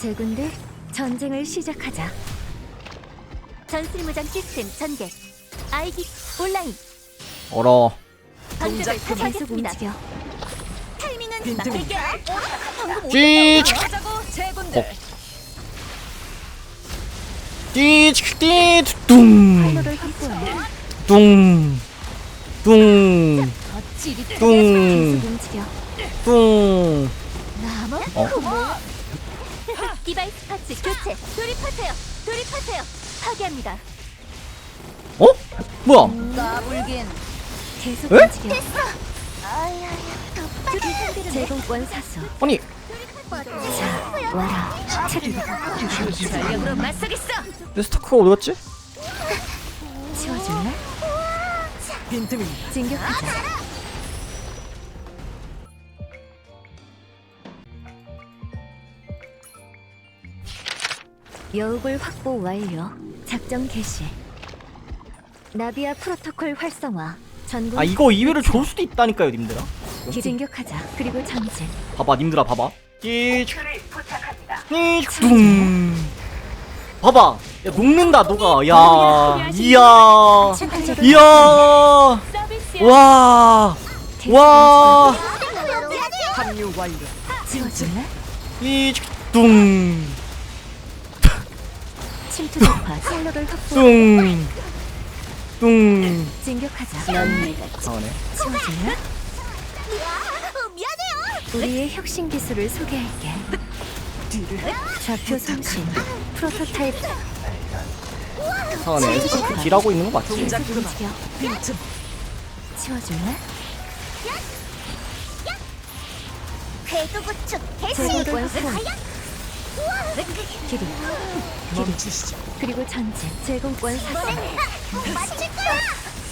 제군들 전쟁을 시작하자. 전술무장 시스템 전개. 아이기 온라인. 얼어 동작 계속 타파하겠습니다. 움직여. 타이밍은. 맡길게요. 방금 찌 하자고 제군들. 어. 띠띠뚱 활로를 확보해. 뚱 뚱, 어찌리 뚱, 계속 움직여. 뚱. 나무? 어? 디바이스 파츠 교체. 돌입하세요. 돌입하세요. 파괴합니다. 어? 뭐야? 까불긴. 계속 에? 움직여. 아야야. 제공권 사수. 아니 자, 와라. 차리다. 전력으로 맞서겠어. 내 스타크가 어디 갔지? 치워줄래? 빈틈입니다. 진격하자. 여욱을 확보 완료. 작전 개시. 나비아 프로토콜 활성화. 전군 아 이거 이외로 좋을 수도 있다니까요 님들아. 진격하자. 그리고 전진. 봐봐 님들아 봐봐. 띠뚱 봐봐. 야 녹는다 녹아. 야 이야. 이야. 와. 와, 합류 완료. 치워줄래? 띠뚱 침투 전파. 살로를 확보. 뚱, 뚱. 진격하자. 넌 내가 이상하네. 치워줄래? 우리의 혁신 기술을 소개할게. 좌표 송신, 프로토타입 이상하네. 딜하고 있는 거 맞지? 움직여. 치워줄래? 궤도구축 제공권 수용. 길이, 멈추시죠. 그리고 전진. 제공권 거야.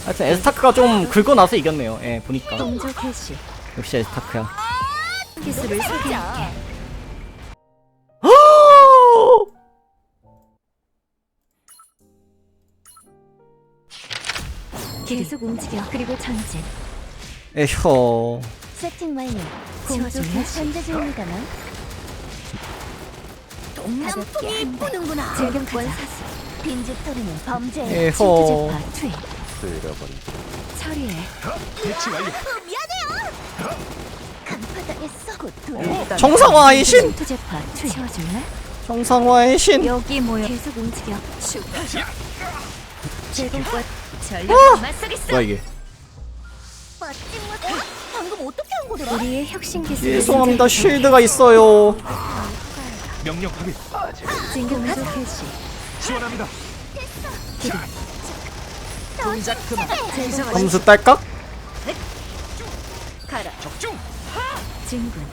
하여튼 에스타크가 좀 긁어놔서 이겼네요. 예, 보니까. 동조 개시. 역시 에스타크야. 기술을 소개할게. 계속 움직여. 그리고 전진. 에휴. 세팅 완료. 공조 치워줄래? 현재 중입니다만. 동남풍이 부는구나. 제공권 사수. 빈집 토리는 범죄. 제파 투입. 처리해. 어, 미안해요. 간파당했어. 곧 돌아. 정상화의 신! 제파 투입. 정상화의 신! 여기 모여. 계속 움직여. 제공권 맞서겠어. 뭐야 이게? 멋진 모습. 방금 어떻게 한 거더라? 우리의 혁신 기술. 죄송합니다. 쉴드가 있어요. 명령 확인. 진격하자. 개시. 지원합니다. 동작 그만. 이상하지. 점수 딸깍? 가라. 적중. 진군.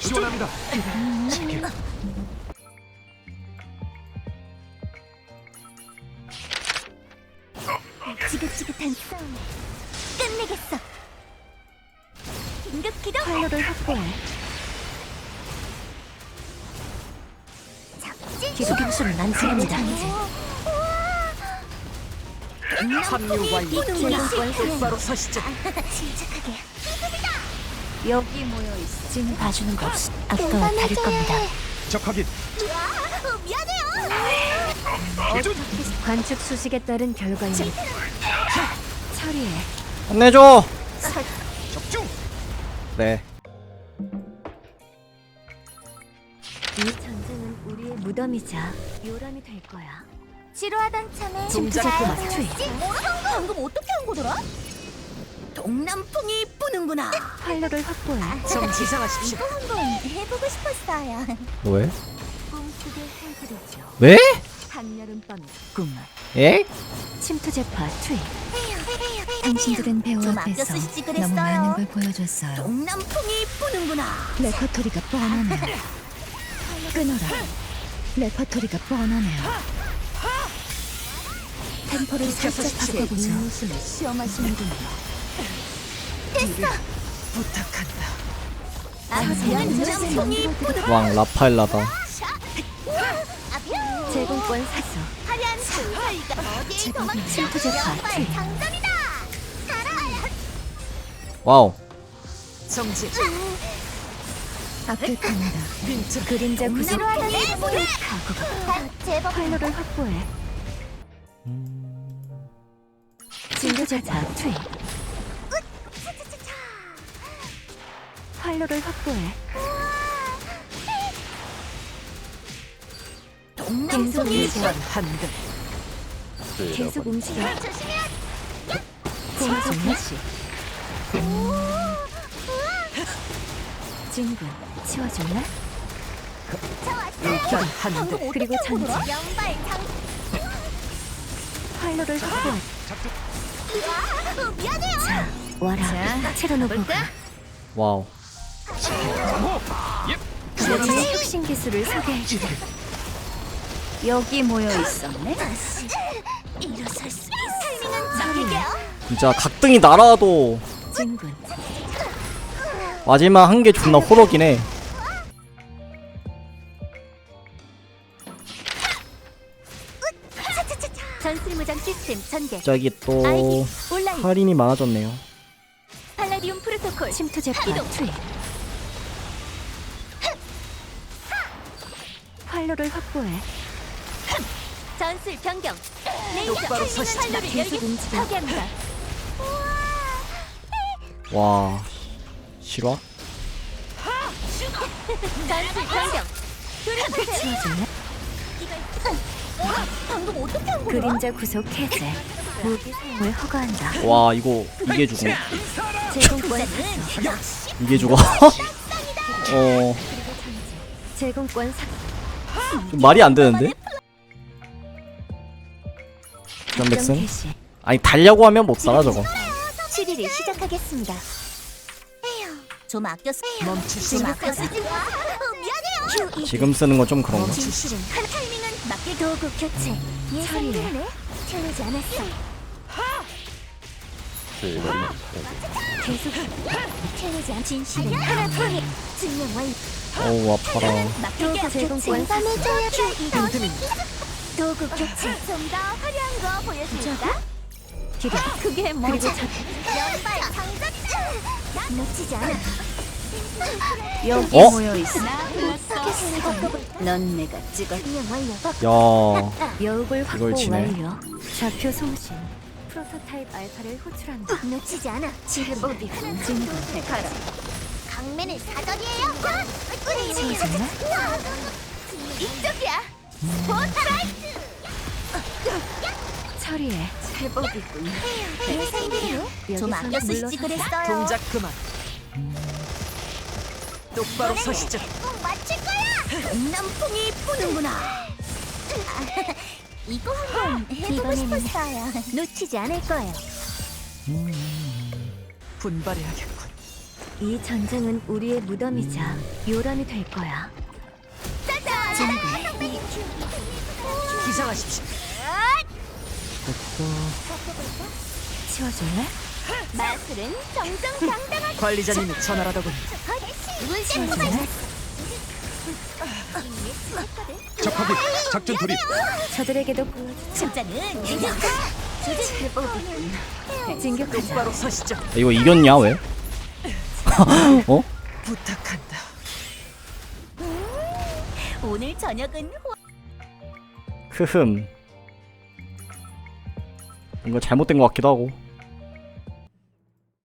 지원합니다. 지긋지긋한 싸움. 끝내겠어. 긴급 기동. 활로를 확보해. 기술 기술을 난수합니다. 합류 완료. 똑바로 서시죠. 침착하게. 여기 모여 있어. 지금 봐주는 거 없어. 아까와 다를 겁니다. 적 확인. 어, 미안해요. 관측 수식에 따른 결과입니다. 처리해. 적중. 네. 이 전쟁은 우리의 무덤이자 요람이 될 거야. 지루하던 참에 그만. 배웠지? 방금 어떻게 한 거더라? 동남풍이 부는구나. 활로를 확보해. 좀 지상하십시오. 이거 한번 해보고 싶었어요. 왜? 꿈꾸게 해드리죠. 왜? 한여름 밤 꿈만. 예? 침투 제파 투입. 당신들은 배우 좀 아껴 앞에서 쓰시지 너무 그랬어요. 많은 걸 보여줬어요. 동남풍이 부는구나. 레퍼토리가 뻔하네요. 끊어라. 레퍼토리가 뻔하네요. 템포를 살짝 바꿔보죠. 시험하시는군요. 부탁한다. 동남풍이 부는구나. 왕 라파엘라다. 제공권 사수. 화려한 술사이가 어디에 도망쳐? 침투 투입. 장전이다. 살아. 와우. 정지. 압박합니다. 빈차 그림자. 각오가 제법 활로를 확보해. 진교자자 투입. 활로를 확보해. 계속 움직여. 한대 계속 움직여. 공속 개시. 진군 치워줄래? 일단 한대 그리고 전진. 연발 장. 활로를 확보해. 아, 미안해요. 자, 와라. 채로노보가 와우. 내 혁신 기술을 소개해주리. 여기 모여 있었네. 일어설 수 있어. 타이밍은 잡을게요. 진짜 각등이 날아도 진군 마지막 한 개 존나 호러긴 해. 전술 무장 시스템 전개. 갑자기 또 아이디 온라인 할인이 많아졌네요. 팔라디움 프로토콜. 침투 제파 투입. 활로를 확보해. 전술 변경. 레이저 똑바로 타이밍은 서시지. 활로를 계속 열기 움직여. 파괴합니다. 와. 실화? 전술 변경. 돌아보세요. 치워줄래? 방금 어떻게 한 거야? 그림자 구속 해제. 무기 사용을 허가한다. 와 이거 이게 죽어. 제공권 이게 죽어. 어. 제공권 삭. 좀 말이 안 되는데? 점백슨? 개시. 아니 달려고 하면 못 살아 저거. 치리를 시작하겠습니다. 에휴, 좀 아꼈어. 멈출 수좀 없다 아꼈어. 어, 미안해요. 지금 쓰는 건 좀 그런가? 진실은 한 타이밍은 맞게 도구 교체. 예상대로네. 틀리지 않았어. 계속 틀리지 않. 진실은 하나 뿐이 증명 완료. 어우 아파라. 맡길게요. 제공권 밤에 줘야 빈틈이 도구 교체. 좀 더 화려한 거 보여줄까? 기대. 그게 뭐지? 연발 장작. 놓치지 않아. 여기 어? 모여 있어. 넌 내가 찍어. 증명 완료. 야. 여우을 확보 지네. 완료. 좌표 송신. 프로토타입 알파를 호출한다. 놓치지 않아. 제법이 진군해 가라. 강맨의 사전이에요. 우리 치워줄래? 이쪽이야. 스포트라이트. 처리해. 제법이군. 예상대로 좀 여기서는 아껴 쓰시지. 그랬어요. 동작 그만 똑바로 서시죠 꼭 맞출 거야. 남풍이 부는구나. 이거 한번 해보고 싶었어요. 놓치지 않을 거예요. 분발해야겠군 이 전쟁은 우리의 무덤이자 요람이 될 거야. 짜잔. 기상하십시오 치워줄래? 마술은 정정당당하게 관리자님이 전화라더군 치워줄래? 적합이 작전 돌입. 저들에게도. 진짜는 대적가. 제법이군. 진격하자. 똑바로 서시죠 이거 이겼냐 왜? 어? 부탁한다 오늘 저녁은 크흠. 뭔가 잘못된 것 같기도 하고.